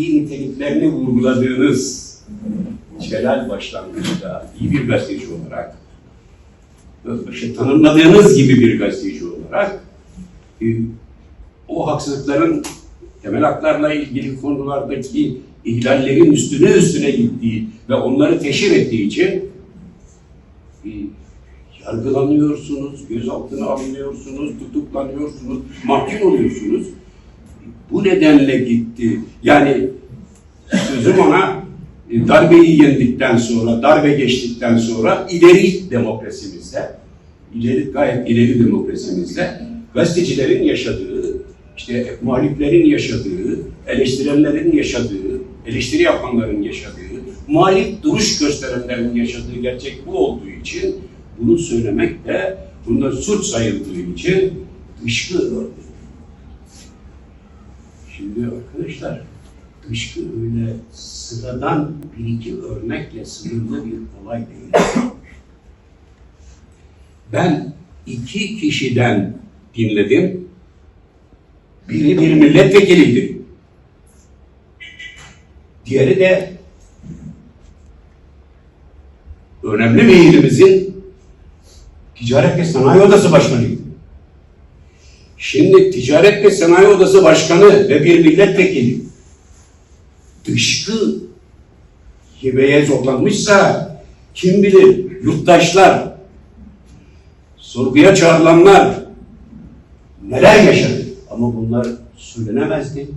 iyi niteliklerini vurguladığınız Celal başlangıçta iyi bir gazeteci olarak işte tanımladığınız gibi bir gazeteci olarak e, o haksızlıkların temel haklarla ilgili konulardaki ihlallerin üstüne üstüne gittiği ve onları teşhir ettiği için e, yargılanıyorsunuz, gözaltına alınıyorsunuz, tutuklanıyorsunuz, mahkum oluyorsunuz. Bu nedenle gitti. Yani sözüm ona e, darbeyi yendikten sonra, darbe geçtikten sonra ileri demokrasimizde, ileri gayet ileri demokrasimizde gazetecilerin yaşadığı, işte muhaliflerin yaşadığı, eleştirenlerin yaşadığı, eleştiri yapanların yaşadığı, muhalif duruş gösterenlerin yaşadığı gerçek bu olduğu için bunu söylemek de bunda suç sayıldığı için dışkı. Şimdi arkadaşlar dışkı öyle sıradan bir iki örnekle sınırlı bir olay değil. Ben iki kişiden dinledim. Biri bir milletvekiliydi. Diğeri de önemli bir ilimizin Ticaret ve Sanayi Odası Başkanıydı. Şimdi Ticaret ve Sanayi Odası Başkanı ve bir milletvekili dışkı yemeye zorlanmışsa kim bilir yurttaşlar, sorguya çağrılanlar neler yaşadı? Ama bunlar söylenemezdi.